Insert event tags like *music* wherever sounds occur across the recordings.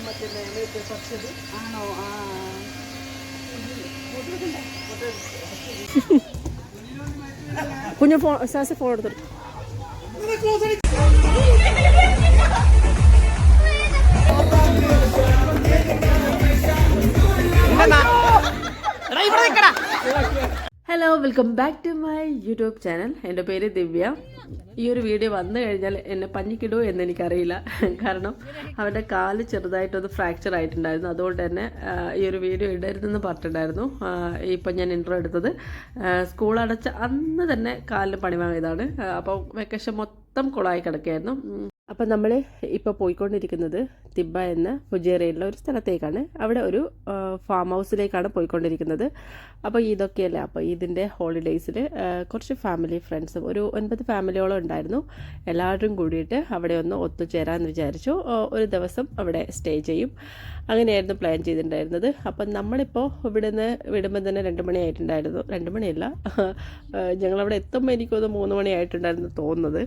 മറ്റേ നേരത്തെ പറിച്ചത് ആണോ? ആ. കുഞ്ഞു ഫോൺ സാസ് ഫോൺ എടുത്തിട്ട് hello welcome back to my YouTube channel എന്റെ പേര് ദിവ്യ. ഈ ഒരു വീഡിയോ വന്നു കഴിഞ്ഞാൽ എന്നെ പഞ്ഞിക്കിടുമോ എന്ന് എനിക്കറിയില്ല. കാരണം അവന്റെ കാൽ ചെറുതായിട്ടൊന്ന് ഫ്രാക്ചർ ആയിട്ടുണ്ടായിരുന്നു. അതുകൊണ്ട് തന്നെ ഈ ഒരു വീഡിയോ ഇടരുതെന്ന് പറഞ്ഞിട്ടുണ്ടായിരുന്നു. ഇപ്പം ഞാൻ ഇൻട്രോ എടുത്തത്. സ്കൂൾ അടച്ച അന്ന് തന്നെ കാലിന് പണി വാങ്ങിയതാണ്. അപ്പോൾ വെക്കേഷൻ മൊത്തം കുളമായി കിടക്കുകയായിരുന്നു. അപ്പം നമ്മൾ ഇപ്പോൾ പോയിക്കൊണ്ടിരിക്കുന്നത് തിബ്ബ എന്ന പുജേറയിലുള്ള ഒരു സ്ഥലത്തേക്കാണ്. അവിടെ ഒരു ഫാം ഹൗസിലേക്കാണ് പോയിക്കൊണ്ടിരിക്കുന്നത്. അപ്പോൾ ഇതൊക്കെയല്ലേ അപ്പോൾ ഇതിന്റെ ഹോളിഡേയ്സിൽ കുറച്ച് ഫാമിലി ഫ്രണ്ട്സും ഒരു ഒൻപത് ഫാമിലിയോളം ഉണ്ടായിരുന്നു. എല്ലാവരും കൂടിയിട്ട് അവിടെ ഒന്ന് ഒത്തുചേരാമെന്ന് വിചാരിച്ചു. ഒരു ദിവസം അവിടെ സ്റ്റേ ചെയ്യും. അങ്ങനെയായിരുന്നു പ്ലാൻ ചെയ്തിട്ടുണ്ടായിരുന്നത്. അപ്പം നമ്മളിപ്പോൾ ഇവിടെ നിന്ന് വിടുമ്പോൾ തന്നെ രണ്ട് മണിയായിട്ടുണ്ടായിരുന്നു രണ്ട് മണിയല്ല ഞങ്ങളവിടെ എത്തുമ്പോൾ എനിക്കൊന്ന് മൂന്ന് മണിയായിട്ടുണ്ടായിരുന്നു തോന്നുന്നത്.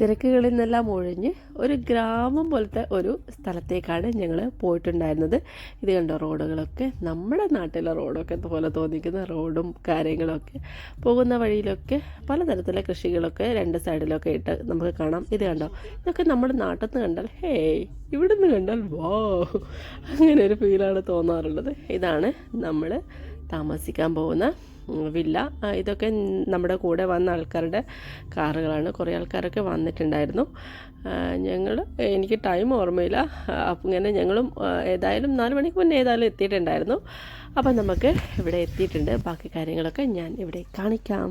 തിരക്കുകളിൽ നിന്നെല്ലാം ഒഴിഞ്ഞ് ഒരു ഗ്രാമം പോലത്തെ ഒരു സ്ഥലത്തേക്കാണ് ഞങ്ങൾ പോയിട്ടുണ്ടായിരുന്നത്. ഇത് കണ്ട റോഡുകളൊക്കെ. നമ്മുടെ നാട്ടിലെ റോഡൊക്കെ പോലെ തോന്നിക്കുന്ന റോഡും കാര്യങ്ങളൊക്കെ. പോകുന്ന വഴിയിലൊക്കെ പലതരത്തിലെ കൃഷികളൊക്കെ രണ്ട് സൈഡിലൊക്കെ ഇട്ട് നമുക്ക് കാണാം. ഇത് കണ്ടോ ഇതൊക്കെ നമ്മുടെ നാട്ടിൽ നിന്ന് കണ്ടാൽ ഹേയ് ഇവിടുന്ന് കണ്ടാൽ വാ അങ്ങനെ ഒരു ഫീലാണ് തോന്നാറുള്ളത്. ഇതാണ് നമ്മൾ താമസിക്കാൻ പോകുന്ന വില്ല. ഇതൊക്കെ നമ്മുടെ കൂടെ വന്ന ആൾക്കാരുടെ കാറുകളാണ്. കുറേ ആൾക്കാരൊക്കെ വന്നിട്ടുണ്ടായിരുന്നു. ഞങ്ങൾ എനിക്ക് ടൈം ഓർമ്മയില്ല. അപ്പം ഇങ്ങനെ ഞങ്ങളും ഏതായാലും നാല് മണിക്ക് മുന്നേ ഏതായാലും എത്തിയിട്ടുണ്ടായിരുന്നു. അപ്പം നമുക്ക് ഇവിടെ എത്തിയിട്ടുണ്ട്. ബാക്കി കാര്യങ്ങളൊക്കെ ഞാൻ ഇവിടെ കാണിക്കാം.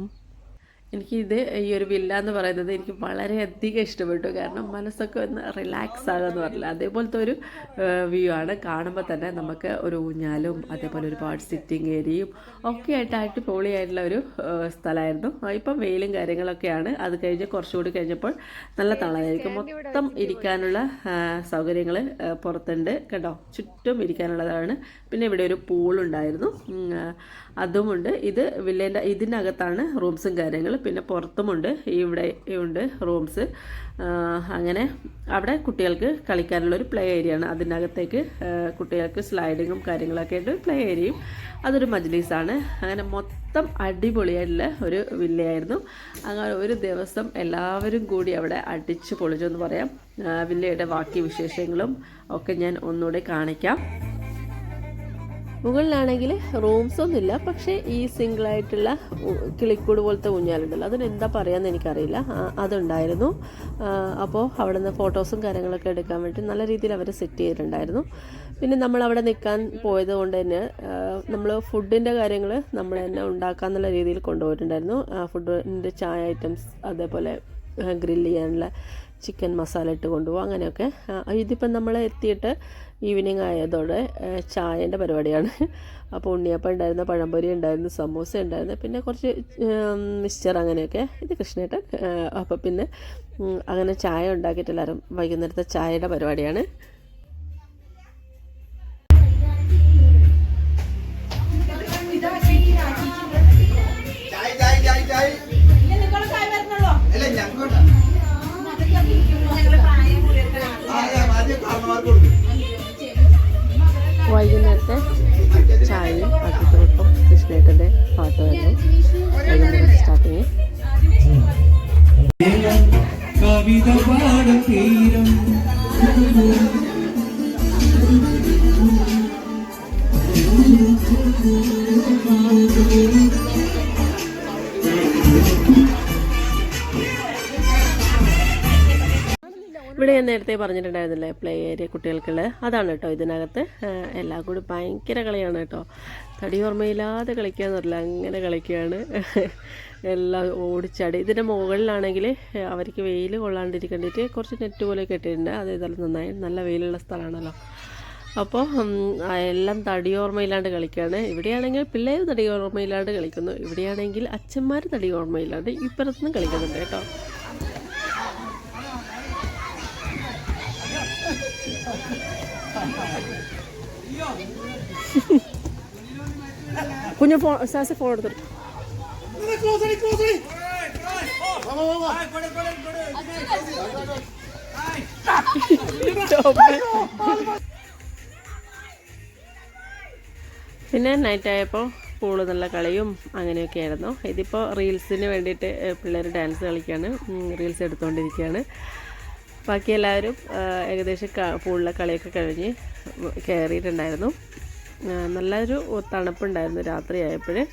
എനിക്കിത് ഈ ഒരു വില്ല എന്ന് പറയുന്നത് എനിക്ക് വളരെയധികം ഇഷ്ടപ്പെട്ടു. കാരണം മനസ്സൊക്കെ ഒന്ന് റിലാക്സ് ആകുമെന്ന് പറഞ്ഞില്ല. അതേപോലത്തെ ഒരു വ്യൂ ആണ്. കാണുമ്പോൾ തന്നെ നമുക്ക് ഒരു ഊഞ്ഞാലും അതേപോലെ ഒരുപാട് സിറ്റിംഗ് ഏരിയയും ഒക്കെ ആയിട്ട് അടിപൊളിയായിട്ടുള്ള ഒരു സ്ഥലമായിരുന്നു. ഇപ്പം വെയിലും കാര്യങ്ങളൊക്കെയാണ്. അത് കഴിഞ്ഞ് കുറച്ചുകൂടി കഴിഞ്ഞപ്പോൾ നല്ല തണലായിരിക്കും. മൊത്തം ഇരിക്കാനുള്ള സൗകര്യങ്ങൾ പുറത്തുണ്ട്. കേട്ടോ ചുറ്റും ഇരിക്കാനുള്ളതാണ്. പിന്നെ ഇവിടെ ഒരു പൂളുണ്ടായിരുന്നു അതുമുണ്ട്. ഇത് വില്ലേന്റെ ഇതിനകത്താണ് റൂംസും കാര്യങ്ങൾ പിന്നെ പുറത്തുമുണ്ട്. ഇവിടെ ഉണ്ട് റൂംസ് അങ്ങനെ അവിടെ കുട്ടികൾക്ക് കളിക്കാനുള്ളൊരു പ്ലേ ഏരിയ ആണ്. അതിനകത്തേക്ക് കുട്ടികൾക്ക് സ്ലൈഡിങ്ങും കാര്യങ്ങളൊക്കെ ആയിട്ട് പ്ലേ ഏരിയയും അതൊരു മജ്ലീസാണ് അങ്ങനെ മൊത്തം അടിപൊളിയായിട്ടുള്ള ഒരു വില്ലയായിരുന്നു അങ്ങനെ ഒരു ദിവസം എല്ലാവരും കൂടി അവിടെ അടിച്ചു പൊളിച്ചു എന്ന് പറയാം. വില്ലയുടെ ബാക്കി വിശേഷങ്ങളും ഒക്കെ ഞാൻ ഒന്നുകൂടെ കാണിക്കാം. മുകളിലാണെങ്കിൽ റൂംസ് ഒന്നുമില്ല. പക്ഷേ ഈ സിംഗിളായിട്ടുള്ള കിളിക്കൂട് പോലത്തെ ഊഞ്ഞാലുണ്ടല്ലോ അതിന് എന്താ പറയാന്ന് എനിക്കറിയില്ല. അതുണ്ടായിരുന്നു. അപ്പോൾ അവിടെ നിന്ന് ഫോട്ടോസും കാര്യങ്ങളൊക്കെ എടുക്കാൻ വേണ്ടി നല്ല രീതിയിൽ അവർ സെറ്റ് ചെയ്തിട്ടുണ്ടായിരുന്നു. പിന്നെ നമ്മൾ അവിടെ നിൽക്കാൻ പോയത് കൊണ്ട് തന്നെ നമ്മൾ ഫുഡിന്റെ കാര്യങ്ങൾ നമ്മൾ തന്നെ ഉണ്ടാക്കാന്നുള്ള രീതിയിൽ കൊണ്ടുപോയിട്ടുണ്ടായിരുന്നു. ഫുഡിന്റെ ചായ ഐറ്റംസ് അതേപോലെ ഗ്രില്ല് ചെയ്യാനുള്ള ചിക്കൻ മസാല ഇട്ട് കൊണ്ടുപോകും അങ്ങനെയൊക്കെ. ഇതിപ്പം നമ്മൾ എത്തിയിട്ട് ഈവനിങ് ആയതോടെ ചായന്റെ പരിപാടിയാണ്. *laughs* അപ്പോൾ ഉണ്ണിയപ്പം ഉണ്ടായിരുന്നു പഴംപൊരി ഉണ്ടായിരുന്നു സമൂസ ഉണ്ടായിരുന്നു പിന്നെ കുറച്ച് മിക്സ്ചർ അങ്ങനെയൊക്കെ. ഇത് കൃഷ്ണേട്ടൻ അപ്പോൾ പിന്നെ അങ്ങനെ ചായ ഉണ്ടാക്കിയിട്ട് വൈകുന്നേരത്തെ ചായയുടെ പരിപാടിയാണ്. ചായ ചായ ചായ ചായ. വൈകുന്നേരത്തെ ചായയും അതിഥികൾക്കും കൃഷ്ണേട്ടന്റെ പാട്ടുമായിരുന്നു വൈകുന്നേരം സ്റ്റാർട്ടിങ് കവിത പാടും തീരം ഇവിടെ ഞാൻ നേരത്തെ പറഞ്ഞിട്ടുണ്ടായിരുന്നില്ലേ പ്ലേ ഏരിയ കുട്ടികൾക്കുള്ള? അതാണ് കേട്ടോ ഇതിനകത്ത്. എല്ലാം കൂടി ഭയങ്കര കളിയാണ് കേട്ടോ തടി ഓർമ്മയില്ലാതെ കളിക്കുകയെന്ന് പറഞ്ഞില്ല. അങ്ങനെ കളിക്കുകയാണ്. എല്ലാം ഓടിച്ചാടി. ഇതിന്റെ മുകളിലാണെങ്കിൽ അവർക്ക് വെയിൽ കൊള്ളാണ്ടിരിക്കേണ്ടിട്ട് കുറച്ച് നെറ്റ് പോലെ കെട്ടിയിട്ടുണ്ട് അത് സ്ഥലം നന്നായി. നല്ല വെയിലുള്ള സ്ഥലമാണല്ലോ. അപ്പോൾ എല്ലാം തടി ഓർമ്മയില്ലാണ്ട് കളിക്കുകയാണ്. ഇവിടെയാണെങ്കിൽ പിള്ളേർ തടി ഓർമ്മയില്ലാണ്ട് കളിക്കുന്നു. ഇവിടെയാണെങ്കിൽ അച്ഛന്മാർ തടി ഓർമ്മയില്ലാണ്ട് ഇപ്പുറത്തുനിന്ന് കളിക്കുന്നുണ്ട് കേട്ടോ. കുഞ്ഞു ഫോൺ സാസ് ഫോൺ എടുത്തിട്ട്. പിന്നെ നൈറ്റ് ആയപ്പോൾ പൂൾ നല്ല കളിയും അങ്ങനെയൊക്കെ ആയിരുന്നു ഇതിപ്പോൾ റീൽസിന് വേണ്ടിയിട്ട് പിള്ളേർ ഡാൻസ് കളിക്കുകയാണ് റീൽസ് എടുത്തുകൊണ്ടിരിക്കുകയാണ് ബാക്കി എല്ലാവരും ഏകദേശം പൂളിലെ കളിയൊക്കെ കഴിഞ്ഞ് കയറിയിട്ടുണ്ടായിരുന്നു നല്ലൊരു തണുപ്പുണ്ടായിരുന്നു രാത്രിയായപ്പോഴേ.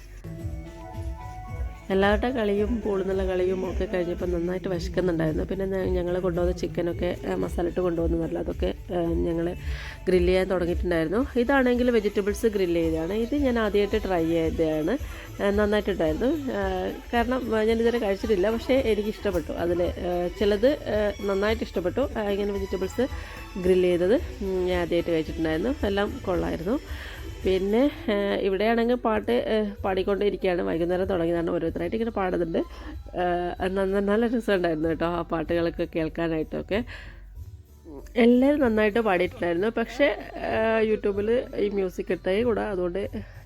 എല്ലാവരുടെ കളിയും പൂളുന്നുള്ള കളിയും ഒക്കെ കഴിഞ്ഞപ്പോൾ നന്നായിട്ട് വിശക്കുന്നുണ്ടായിരുന്നു. പിന്നെ ഞങ്ങൾ കൊണ്ടുവന്ന ചിക്കനൊക്കെ മസാല ഇട്ട് കൊണ്ടുവന്നതല്ല അതൊക്കെ ഞങ്ങൾ ഗ്രില്ല് ചെയ്യാൻ തുടങ്ങിയിട്ടുണ്ടായിരുന്നു. ഇതാണെങ്കിൽ വെജിറ്റബിൾസ് ഗ്രില്ല് ചെയ്തതാണ്. ഇത് ഞാൻ ആദ്യമായിട്ട് ട്രൈ ചെയ്തതാണ്. നന്നായിട്ടുണ്ടായിരുന്നു. കാരണം ഞാനിതുവരെ കഴിച്ചിട്ടില്ല. പക്ഷേ എനിക്ക് ഇഷ്ടപ്പെട്ടു. അതിൽ ചിലത് നന്നായിട്ട് ഇഷ്ടപ്പെട്ടു. ഇങ്ങനെ വെജിറ്റബിൾസ് ഗ്രില്ല് ചെയ്തത് ഞാൻ ആദ്യമായിട്ട് കഴിച്ചിട്ടുണ്ടായിരുന്നു. എല്ലാം കൊള്ളായിരുന്നു. പിന്നെ ഇവിടെയാണെങ്കിൽ പാട്ട് പാടിക്കൊണ്ടിരിക്കുകയാണ് വൈകുന്നേരം തുടങ്ങിയതാണ് ഓരോരുത്തരായിട്ട് ഇങ്ങനെ പാടുന്നുണ്ട്. നല്ല രസമുണ്ടായിരുന്നു കേട്ടോ ആ പാട്ടുകളൊക്കെ കേൾക്കാനായിട്ടൊക്കെ. എല്ലാവരും നന്നായിട്ട് പാടിയിട്ടുണ്ടായിരുന്നു. പക്ഷേ യൂട്യൂബിൽ ഈ മ്യൂസിക് ഇട്ടേ കൂടെ അതുകൊണ്ട്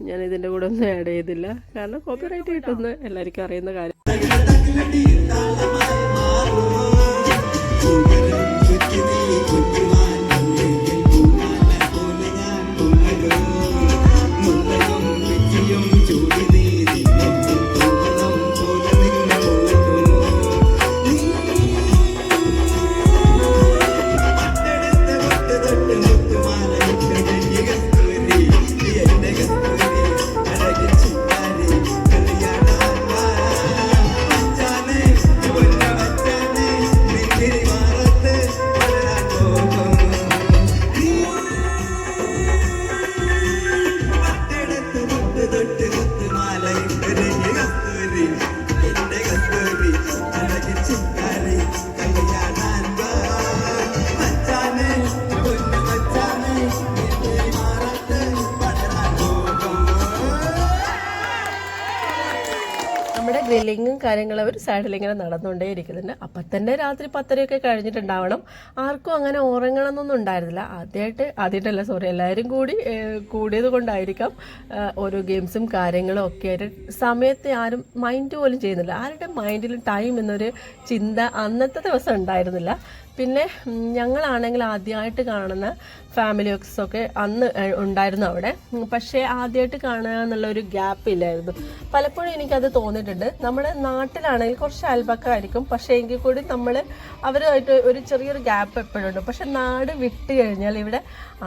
ഞാൻ ഇതിന്റെ കൂടെ ഒന്നും ആഡ് ചെയ്തില്ല. കാരണം കോപ്പിറൈറ്റ് കിട്ടുമെന്ന് എല്ലാവർക്കും അറിയുന്ന കാര്യം. ഗ്രില്ലിങ്ങും അവർ സൈഡിൽ ഇങ്ങനെ നടന്നുകൊണ്ടേ ഇരിക്കുന്നുണ്ട്. അപ്പം തന്നെ രാത്രി പത്തരയൊക്കെ കഴിഞ്ഞിട്ടുണ്ടാവണം. ആർക്കും അങ്ങനെ ഉറങ്ങണമെന്നൊന്നും ഉണ്ടായിരുന്നില്ല. ആദ്യമായിട്ട് ആദ്യമായിട്ടല്ല സോറി എല്ലാവരും കൂടി കൂടിയത് കൊണ്ടായിരിക്കാം ഓരോ ഗെയിംസും കാര്യങ്ങളും ഒക്കെ ആയിട്ട്. സമയത്ത് ആരും മൈൻഡ് പോലും ചെയ്യുന്നില്ല. ആരുടെ മൈൻഡിൽ ടൈം എന്നൊരു ചിന്ത അന്നത്തെ ദിവസം ഉണ്ടായിരുന്നില്ല. പിന്നെ ഞങ്ങളാണെങ്കിൽ ആദ്യമായിട്ട് കാണുന്ന ഫാമിലി ഒക്കെ അന്ന് ഉണ്ടായിരുന്നു അവിടെ. പക്ഷേ ആദ്യമായിട്ട് കാണുക എന്നുള്ള ഒരു ഗ്യാപ്പ് ഇല്ലായിരുന്നു. പലപ്പോഴും എനിക്കത് തോന്നിയിട്ടുണ്ട്. നമ്മുടെ നാട്ടിലാണെങ്കിൽ കുറച്ച് അയൽപക്കമായിരിക്കും. പക്ഷേ എങ്കിൽ കൂടി നമ്മൾ അവരുമായിട്ട് ഒരു ചെറിയൊരു ഗ്യാപ്പ് എപ്പോഴും ഉണ്ട്. പക്ഷെ നാട് വിട്ട് കഴിഞ്ഞാൽ ഇവിടെ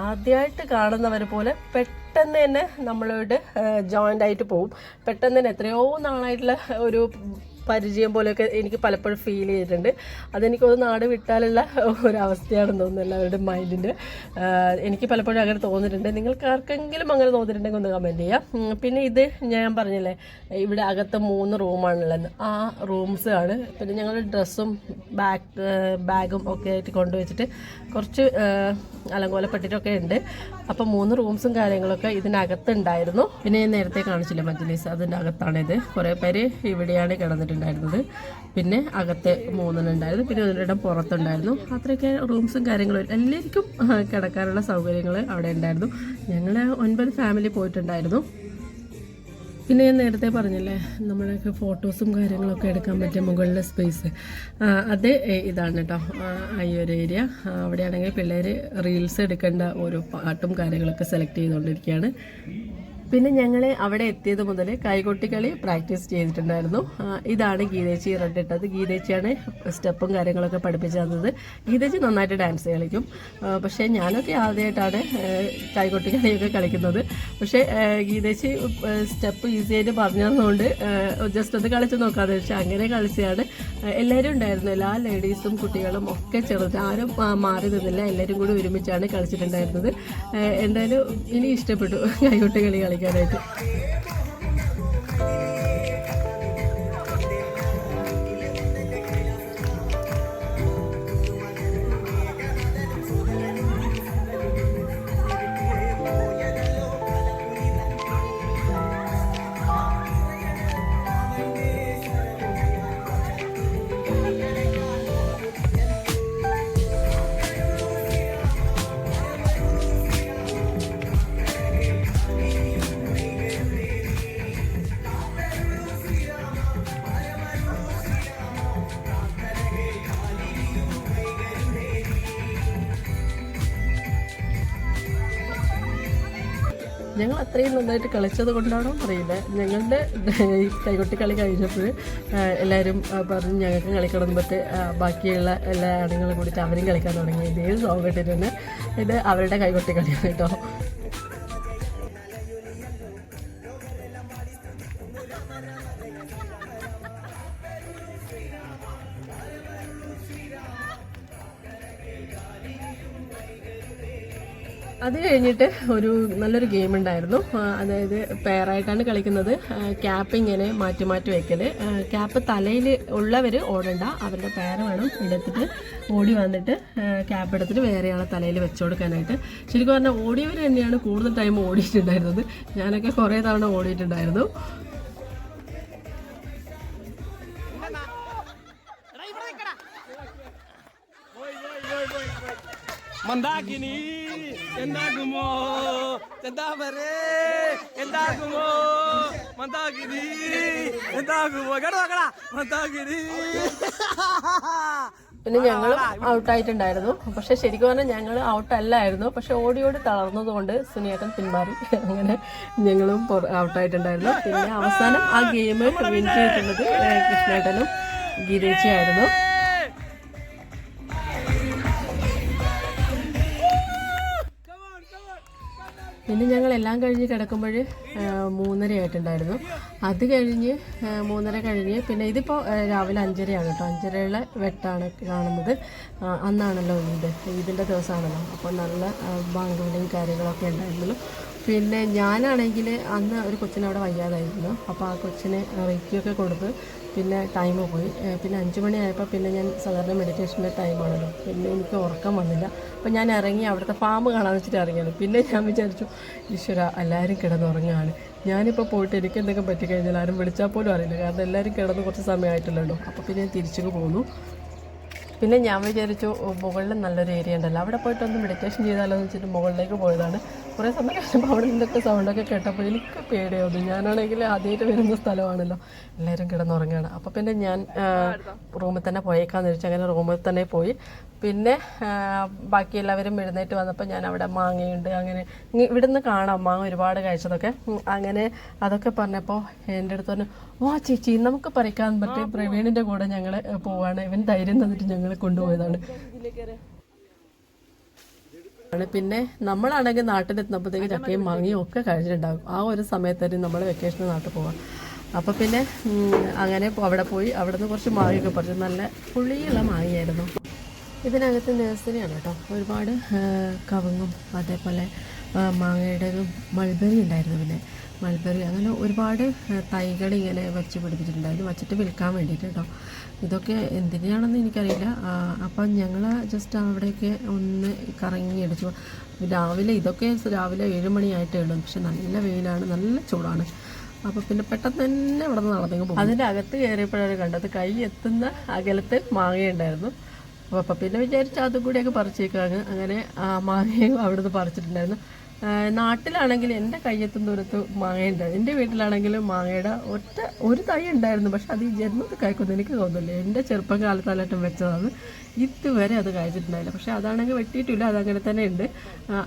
ആദ്യമായിട്ട് കാണുന്നവർ പോലെ പെട്ടെന്ന് തന്നെ നമ്മളോട് ജോയിന്റ് ആയിട്ട് പോകും പെട്ടെന്ന് തന്നെ എത്രയോ നാളായിട്ടുള്ള ഒരു പരിചയം പോലെയൊക്കെ എനിക്ക് പലപ്പോഴും ഫീൽ ചെയ്തിട്ടുണ്ട്. അതെനിക്ക് ഒരു നാട് വിട്ടാലുള്ള ഒരവസ്ഥയാണെന്ന് തോന്നുന്നു എല്ലാവരുടെ മൈൻഡിന്റെ എനിക്ക് പലപ്പോഴും അങ്ങനെ തോന്നിയിട്ടുണ്ട്. നിങ്ങൾക്ക് ആർക്കെങ്കിലും അങ്ങനെ തോന്നിയിട്ടുണ്ടെങ്കിൽ ഒന്ന് കമന്റ് ചെയ്യാം. പിന്നെ ഇത് ഞാൻ പറഞ്ഞില്ലേ ഇവിടെ അകത്ത് മൂന്ന് റൂമാണുള്ളത് ആ റൂംസ് ആണ്. പിന്നെ ഞങ്ങൾ ഡ്രസ്സും ബാഗ് ബാഗും ഒക്കെ ആയിട്ട് കൊണ്ടുവച്ചിട്ട് കുറച്ച് അലങ്കോലപ്പെട്ടിട്ടൊക്കെ ഉണ്ട്. അപ്പോൾ മൂന്ന് റൂംസും കാര്യങ്ങളൊക്കെ ഇതിനകത്തുണ്ടായിരുന്നു. പിന്നെ ഞാൻ നേരത്തെ കാണിച്ചില്ല മജ്ലിസ്? അതിന്റെ അകത്താണിത്. കുറേ പേര് ഇവിടെയാണ് കിടന്നിട്ടുണ്ടായിരുന്നത്. പിന്നെ അകത്ത് മൂന്നെണ്ണം ഉണ്ടായിരുന്നു. പിന്നെ ഒന്നിടം പുറത്തുണ്ടായിരുന്നു. അത്രയൊക്കെ റൂംസും കാര്യങ്ങളും. എല്ലാവർക്കും കിടക്കാനുള്ള സൗകര്യങ്ങൾ അവിടെ ഉണ്ടായിരുന്നു. ഞങ്ങൾ ഒൻപത് ഫാമിലി പോയിട്ടുണ്ടായിരുന്നു. പിന്നെ ഞാൻ നേരത്തെ പറഞ്ഞില്ലേ നമ്മളൊക്കെ ഫോട്ടോസും കാര്യങ്ങളൊക്കെ എടുക്കാൻ പറ്റിയ മുകളിലെ സ്പേസ് അത് ഇതാണ് കേട്ടോ ഈ ഒരു ഏരിയ അവിടെയാണെങ്കിൽ പിള്ളേർ റീൽസ് എടുക്കേണ്ട ഓരോ പാട്ടും കാര്യങ്ങളൊക്കെ സെലക്ട് ചെയ്തുകൊണ്ടിരിക്കുകയാണ്. പിന്നെ ഞങ്ങൾ അവിടെ എത്തിയത് മുതൽ കൈകൊട്ടിക്കളി പ്രാക്ടീസ് ചെയ്തിട്ടുണ്ടായിരുന്നു. ഇതാണ് ഗീതേച്ചി റെഡിട്ടത്. ഗീതേച്ചിയാണ് സ്റ്റെപ്പും കാര്യങ്ങളൊക്കെ പഠിപ്പിച്ചു തന്നത്. ഗീതേച്ചി നന്നായിട്ട് ഡാൻസ് കളിക്കും. പക്ഷേ ഞാനൊക്കെ ആദ്യമായിട്ടാണ് കൈകൊട്ടിക്കളിയൊക്കെ കളിക്കുന്നത്. പക്ഷേ ഗീതേച്ചി സ്റ്റെപ്പ് ഈസി ആയിട്ട് പറഞ്ഞു തന്നതുകൊണ്ട് ജസ്റ്റ് ഒന്ന് കളിച്ച് നോക്കാതെ പക്ഷേ അങ്ങനെ കളിച്ചാണ് എല്ലാവരും ഉണ്ടായിരുന്നു. എല്ലാ ലേഡീസും കുട്ടികളും ഒക്കെ ചെറുത്. ആരും മാറി നിന്നില്ല. എല്ലാവരും കൂടി ഒരുമിച്ചാണ് കളിച്ചിട്ടുണ്ടായിരുന്നത്. എന്തായാലും ഇനി ഇഷ്ടപ്പെട്ടു കൈകൊട്ടി കളി together. ഞങ്ങൾ അത്രയും നന്നായിട്ട് കളിച്ചത് കൊണ്ടാണോ അറിയില്ല. ഞങ്ങളുടെ ഈ കൈകൊട്ടി കളി കഴിഞ്ഞപ്പോൾ എല്ലാവരും പറഞ്ഞ് ഞങ്ങൾക്ക് കളിക്കണം എന്നിട്ട് ബാക്കിയുള്ള എല്ലാ ആണുങ്ങളും കൂടിയിട്ട് അവരും കളിക്കാൻ തുടങ്ങി. ഇതേ സോങ് ഇട്ടിട്ടുണ്ട്. ഇത് അവരുടെ കൈകൊട്ടി കളിയാണ് കേട്ടോ. അത് കഴിഞ്ഞിട്ട് ഒരു നല്ലൊരു ഗെയിം ഉണ്ടായിരുന്നു. അതായത് പെയറായിട്ടാണ് കളിക്കുന്നത്. ക്യാപ്പ് ഇങ്ങനെ മാറ്റി മാറ്റി വയ്ക്കൽ ക്യാപ്പ് തലയിൽ ഉള്ളവർ ഓടണ്ട. അവരുടെ പെയർ വേണം എടുത്തിട്ട് ഓടി വന്നിട്ട് ക്യാപ്പ് എടുത്തിട്ട് വേറെയാളെ തലയിൽ വെച്ചു കൊടുക്കാനായിട്ട്. ശരിക്കും പറഞ്ഞാൽ ഓടിയവർ തന്നെയാണ് കൂടുതൽ ടൈം ഓടിയിട്ടുണ്ടായിരുന്നത്. ഞാനൊക്കെ കുറേ തവണ ഓടിയിട്ടുണ്ടായിരുന്നു. മന്ദാകിനി എന്താകുമോ? എന്താവരേ എന്താകുമോ? മന്ദാകിനി എന്താകുമോ? കേട്ടോ നോക്കടാ മന്ദാകിനി. പിന്നെ ഞങ്ങളും ഔട്ടായിട്ടുണ്ടായിരുന്നു. പക്ഷെ ശരിക്കും പറഞ്ഞാൽ ഞങ്ങൾ ഔട്ടല്ലായിരുന്നു. പക്ഷെ ഓടി ഓടി തളർന്നതുകൊണ്ട് സുനിയേട്ടൻ പിന്മാറി. അങ്ങനെ ഞങ്ങളും ഔട്ടായിട്ടുണ്ടായിരുന്നു. പിന്നെ അവസാനം ആ ഗെയിം വിൻ ചെയ്തിട്ടുള്ളത് കൃഷ്ണേട്ടനും ഗീതേച്ചിയായിരുന്നു പിന്നെ ഞങ്ങൾ എല്ലാം കഴിഞ്ഞ് കിടക്കുമ്പോൾ മൂന്നര ആയിട്ടുണ്ടായിരുന്നു അത് കഴിഞ്ഞ് മൂന്നര കഴിഞ്ഞ് പിന്നെ ഇതിപ്പോൾ രാവിലെ അഞ്ചരയാണ് കേട്ടോ. അഞ്ചരയുള്ള വെട്ടാണ് കാണുന്നത്. അന്നാണല്ലോ ഈദ് ഈദിന്റെ ദിവസമാണല്ലോ. അപ്പോൾ നല്ല ബാങ്കുകളും കാര്യങ്ങളൊക്കെ ഉണ്ടായിരുന്നല്ലോ. പിന്നെ ഞാനാണെങ്കിൽ അന്ന് ഒരു കൊച്ചിന് അവിടെ വയ്യാതായിരുന്നു. അപ്പോൾ ആ കൊച്ചിന് റേക്കിയൊക്കെ കൊടുത്ത് പിന്നെ ടൈം പോയി. പിന്നെ അഞ്ച് മണിയായപ്പോൾ പിന്നെ ഞാൻ സാധാരണ മെഡിറ്റേഷന്റെ ടൈമാണല്ലോ പിന്നെ എനിക്ക് ഉറക്കം വന്നില്ല. അപ്പോൾ ഞാൻ ഇറങ്ങി അവിടുത്തെ ഫാം കാണാൻ വെച്ചിട്ട് ഇറങ്ങിയത്. പിന്നെ ഞാൻ വിചാരിച്ചു ഈശ്വര എല്ലാവരും കിടന്നുറങ്ങുകയാണ് ഞാനിപ്പോൾ പോയിട്ട് എനിക്ക് എന്തെങ്കിലും പറ്റിക്കഴിഞ്ഞാൽ ആരും വിളിച്ചാൽ പോലും അറിയില്ല. കാരണം എല്ലാവരും കിടന്ന് കുറച്ച് സമയമായിട്ടില്ലല്ലോ അപ്പോൾ പിന്നെ ഞാൻ തിരിച്ചു പോന്നു. പിന്നെ ഞാൻ വിചാരിച്ചു മുകളിൽ നല്ലൊരു ഏരിയ ഉണ്ടല്ലോ. അവിടെ പോയിട്ട് ഒന്ന് മെഡിറ്റേഷൻ ചെയ്താലോ എന്ന് വെച്ചിട്ട് മുകളിലേക്ക് പോയതാണ്. കുറേ സമയം കഴിഞ്ഞപ്പോൾ അവിടെ നിന്നൊക്കെ സൗണ്ടൊക്കെ കേട്ടപ്പോൾ എനിക്ക് പേടിയാവുന്നു. ഞാനാണെങ്കിൽ ആദ്യമായിട്ട് വരുന്ന സ്ഥലമാണല്ലോ. എല്ലാവരും കിടന്നുറങ്ങുകയാണ്. അപ്പോൾ പിന്നെ ഞാൻ റൂമിൽ തന്നെ പോയേക്കാന്ന് വെച്ചാൽ അങ്ങനെ റൂമിൽ തന്നെ പോയി. പിന്നെ ബാക്കി എല്ലാവരും എഴുന്നേറ്റ് വന്നപ്പോൾ ഞാൻ അവിടെ മാങ്ങയുണ്ട്. അങ്ങനെ ഇവിടെ ഇവിടുന്ന് കാണാം. മാങ്ങ ഒരുപാട് കഴിച്ചതൊക്കെ. അങ്ങനെ അതൊക്കെ പറഞ്ഞപ്പോൾ എന്റെ അടുത്ത് പറഞ്ഞു ഓ ചേച്ചി നമുക്ക് പറിക്കാൻ പറ്റും പ്രവീണിന്റെ കൂടെ ഞങ്ങൾ പോവാണ്. ഇവൻ ധൈര്യം തന്നിട്ട് ഞങ്ങളെ കൊണ്ടുപോയതാണ്. പിന്നെ നമ്മളാണെങ്കിൽ നാട്ടിലെത്തുമ്പോഴത്തേക്ക് ചക്കയും മാങ്ങിയും ഒക്കെ കഴിഞ്ഞിട്ടുണ്ടാകും ആ ഒരു സമയത്തായിരിക്കും നമ്മൾ വെക്കേഷന് നാട്ടിൽ പോവാം അപ്പോൾ പിന്നെ അങ്ങനെ അവിടെ പോയി അവിടെ നിന്ന് കുറച്ച് മാങ്ങയൊക്കെ പറിച്ചു നല്ല പുളിയുള്ള മാങ്ങയായിരുന്നു. ഇതിനകത്ത് നഴ്സറിയാണ് കേട്ടോ. ഒരുപാട് കവങ്ങും അതേപോലെ മാങ്ങയുടെ മാങ്ങയുടേതും മൾബറി ഉണ്ടായിരുന്നു പിന്നെ. മൾബറി അങ്ങനെ ഒരുപാട് തൈകൾ ഇങ്ങനെ വെച്ച് പിടിപ്പിച്ചിട്ടുണ്ടായിരുന്നു വച്ചിട്ട് വിൽക്കാൻ വേണ്ടിയിട്ട് കേട്ടോ ഇതൊക്കെ എന്തിനാണെന്ന് എനിക്കറിയില്ല. അപ്പം ഞങ്ങൾ ജസ്റ്റ് അവിടെയൊക്കെ ഒന്ന് കറങ്ങി അടിച്ചു. രാവിലെ ഇതൊക്കെ രാവിലെ ഏഴ് മണിയായിട്ടേ ഉള്ളൂ. പക്ഷെ നല്ല വെയിലാണ് നല്ല ചൂടാണ്. അപ്പോൾ പിന്നെ പെട്ടെന്ന് തന്നെ ഇവിടെ നിന്ന് നടന്നു പോകും. അതിന്റെ അകത്ത് കയറിയപ്പോഴാണ് കണ്ടത് കൈ എത്തുന്ന അകലത്തിൽ മാങ്ങയുണ്ടായിരുന്നു അപ്പോൾ അപ്പം പിന്നെ വിചാരിച്ചു അതും കൂടിയൊക്കെ പറിച്ചേക്കാങ്ങ് അങ്ങനെ ആ മാങ്ങയും അവിടുന്ന് പറിച്ചിട്ടുണ്ടായിരുന്നു. നാട്ടിലാണെങ്കിൽ എന്റെ കയ്യത്തും ദൂരത്ത് മാങ്ങയുണ്ട് എന്റെ വീട്ടിലാണെങ്കിലും മാങ്ങയുടെ ഒറ്റ ഒരു തൈ ഉണ്ടായിരുന്നു. പക്ഷെ അത് ഈ ജന്മത്തിൽ കായ്ക്കൊന്നും എനിക്ക് തോന്നുന്നില്ല. എന്റെ ചെറുപ്പം കാലത്താലറ്റം വെച്ചതാണ്. ഇതുവരെ അത് കായ്ച്ചിട്ടുണ്ടായില്ല പക്ഷെ അതാണെങ്കിൽ വെട്ടിയിട്ടില്ല. അതങ്ങനെ തന്നെ ഉണ്ട്.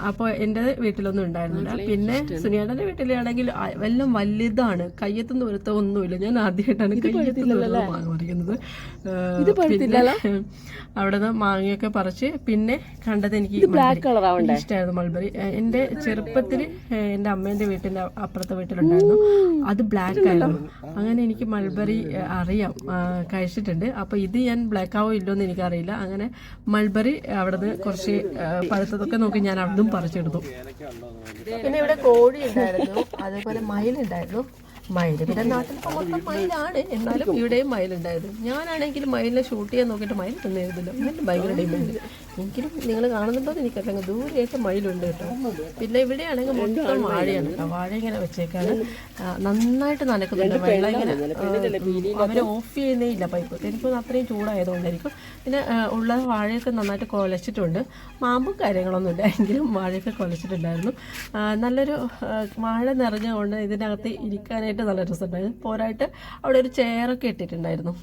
അപ്പോൾ എന്റെ വീട്ടിലൊന്നും ഉണ്ടായിരുന്നില്ല. പിന്നെ സുനിയാടന്റെ വീട്ടിലാണെങ്കിൽ എല്ലാം വലുതാണ്. കയ്യത്തും ദൂരത്ത് ഒന്നുമില്ല. ഞാൻ ആദ്യമായിട്ടാണ് ദൂരത്ത് മാങ്ങ പറിക്കുന്നത്. അവിടെ നിന്ന് മാങ്ങയൊക്കെ പറിച്ച് പിന്നെ കണ്ടത് എനിക്ക് ഇഷ്ടമായിരുന്നു മൾബറി. എന്റെ ചെറുപ്പത്തിൽ എന്റെ അമ്മേന്റെ വീട്ടിന്റെ അപ്പുറത്തെ വീട്ടിലുണ്ടായിരുന്നു. അത് ബ്ലാക്ക് ആയിരുന്നു. അങ്ങനെ എനിക്ക് മൾബറി അറിയാം. കഴിച്ചിട്ടുണ്ട്. അപ്പോൾ ഇത് ഞാൻ ബ്ലാക്ക് ആവോ ഇല്ലോ എന്ന് എനിക്കറിയില്ല. അങ്ങനെ മൾബറി അവിടെ നിന്ന് കുറച്ച് പഴുത്തതൊക്കെ നോക്കി ഞാൻ അവിടുന്ന് പറിച്ചെടുത്തു. പിന്നെ ഇവിടെ കോഴി ഉണ്ടായിരുന്നു. അതേപോലെ മയിലുണ്ടായിരുന്നു മയിൽ പിന്നെ നാട്ടിൽ മൊത്തം മയിലാണ്. എന്നാലും ഇവിടെയും മയിലുണ്ടായിരുന്നു ഞാനാണെങ്കിൽ മയിലിനെ ഷൂട്ട് ചെയ്യാൻ നോക്കിയിട്ട് മയിൽ തന്നെ എഴുതില്ല ഭയങ്കര ഡിമാൻഡ് എങ്കിലും നിങ്ങൾ കാണുന്നുണ്ടോ എന്ന് എനിക്കറിയാം ദൂരെയായിട്ട് മയിലുണ്ട് കേട്ടോ. പിന്നെ ഇവിടെയാണെങ്കിൽ മൊത്തം വാഴയാണ് കേട്ടോ. വാഴ ഇങ്ങനെ വെച്ചേക്കാണ്. നന്നായിട്ട് നനക്കുന്നുണ്ട് വെള്ളം ഇങ്ങനെ. അവർ ഓഫ് ചെയ്യുന്നേ ഇല്ല പൈപ്പ്. എനിക്കൊന്ന് അത്രയും ചൂടായതുകൊണ്ടായിരിക്കും. പിന്നെ ഉള്ള വാഴയൊക്കെ നന്നായിട്ട് കുലച്ചിട്ടുണ്ട് മാമ്പും കാര്യങ്ങളൊന്നും ഇല്ല. എങ്കിലും വാഴയൊക്കെ കുലച്ചിട്ടുണ്ടായിരുന്നു നല്ലൊരു വാഴ നിറഞ്ഞുകൊണ്ട് ഇതിനകത്ത് ഇരിക്കാനായിട്ട് നല്ല രസമുണ്ടായിരുന്നു പോരായിട്ട് അവിടെ ഒരു ചെയറൊക്കെ ഇട്ടിട്ടുണ്ടായിരുന്നു.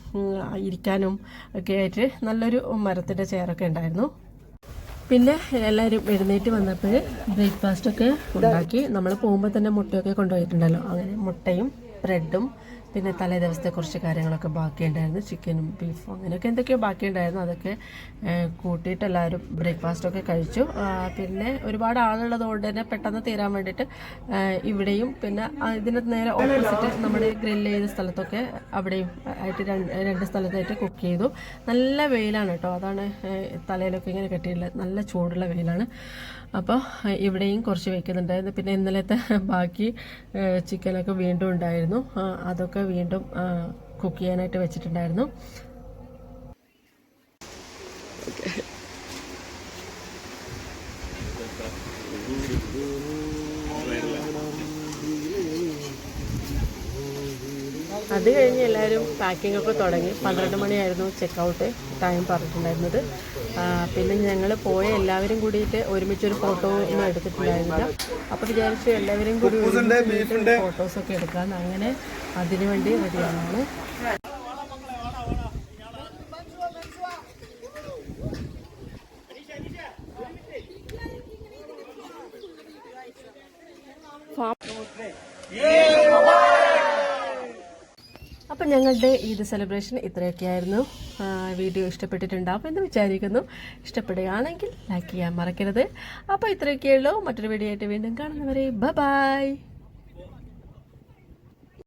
ഇരിക്കാനും ഒക്കെ ആയിട്ട് നല്ലൊരു മരത്തിന്റെ ചെയറൊക്കെ ഉണ്ടായിരുന്നു. പിന്നെ എല്ലാവരും എഴുന്നേറ്റ് വന്നപ്പോൾ ബ്രേക്ക്ഫാസ്റ്റൊക്കെ ഉണ്ടാക്കി. നമ്മൾ പോകുമ്പോൾ തന്നെ മുട്ടയൊക്കെ കൊണ്ടുപോയിട്ടുണ്ടല്ലോ. അങ്ങനെ മുട്ടയും ബ്രെഡും പിന്നെ തലേ ദിവസത്തെ കുറച്ച് കാര്യങ്ങളൊക്കെ ബാക്കിയുണ്ടായിരുന്നു. ചിക്കനും ബീഫും അങ്ങനെയൊക്കെ എന്തൊക്കെയോ ബാക്കിയുണ്ടായിരുന്നു. അതൊക്കെ കൂട്ടിയിട്ട് എല്ലാവരും ബ്രേക്ക്ഫാസ്റ്റൊക്കെ കഴിച്ചു. പിന്നെ ഒരുപാട് ആളുള്ളത് കൊണ്ട് തന്നെ പെട്ടെന്ന് തീരാൻ വേണ്ടിയിട്ട് ഇവിടെയും പിന്നെ ഇതിന് നേരെ ഓപ്പോസിറ്റ് നമ്മുടെ ഗ്രില്ല് ചെയ്ത സ്ഥലത്തൊക്കെ അവിടെയും ആയിട്ട് രണ്ട് രണ്ട് സ്ഥലത്തായിട്ട് കുക്ക് ചെയ്തു. നല്ല വെയിലാണ് കേട്ടോ. അതാണ് തലയിലൊക്കെ ഇങ്ങനെ കെട്ടിയിട്ടുള്ളത് നല്ല ചൂടുള്ള വെയിലാണ്. അപ്പോൾ ഇവിടെയും കുറച്ച് വയ്ക്കുന്നുണ്ടായിരുന്നു പിന്നെ ഇന്നലത്തെ ബാക്കി ചിക്കനൊക്കെ വീണ്ടും ഉണ്ടായിരുന്നു. അതൊക്കെ വീണ്ടും കുക്ക് ചെയ്യാനായിട്ട് വെച്ചിട്ടുണ്ടായിരുന്നു. അത് കഴിഞ്ഞ് എല്ലാവരും പാക്കിംഗ് ഒക്കെ തുടങ്ങി. പന്ത്രണ്ട് മണിയായിരുന്നു ചെക്ക് ഔട്ട് ടൈം പറഞ്ഞിട്ടുണ്ടായിരുന്നത് പിന്നെ ഞങ്ങൾ പോയ എല്ലാവരും കൂടിയിട്ട് ഒരുമിച്ചൊരു ഫോട്ടോ ഒന്നും എടുത്തിട്ടുണ്ടായിരുന്നില്ല. അപ്പോൾ വിചാരിച്ചു എല്ലാവരും കൂടി ഫോട്ടോസൊക്കെ എടുക്കാൻ അങ്ങനെ അതിനു വേണ്ടി റെഡിയാണ് അപ്പം ഞങ്ങളുടെ ഈദ് സെലിബ്രേഷൻ ഇത്രയൊക്കെയായിരുന്നു. വീഡിയോ ഇഷ്ടപ്പെട്ടിട്ടുണ്ടാവും എന്ന് വിചാരിക്കുന്നു ഇഷ്ടപ്പെടുകയാണെങ്കിൽ ലൈക്ക് ചെയ്യാൻ മറക്കരുത്. അപ്പോൾ ഇത്രയൊക്കെയുള്ളൂ മറ്റൊരു വീഡിയോ ആയിട്ട് വീണ്ടും കാണുന്നവരെ ബ ബായ്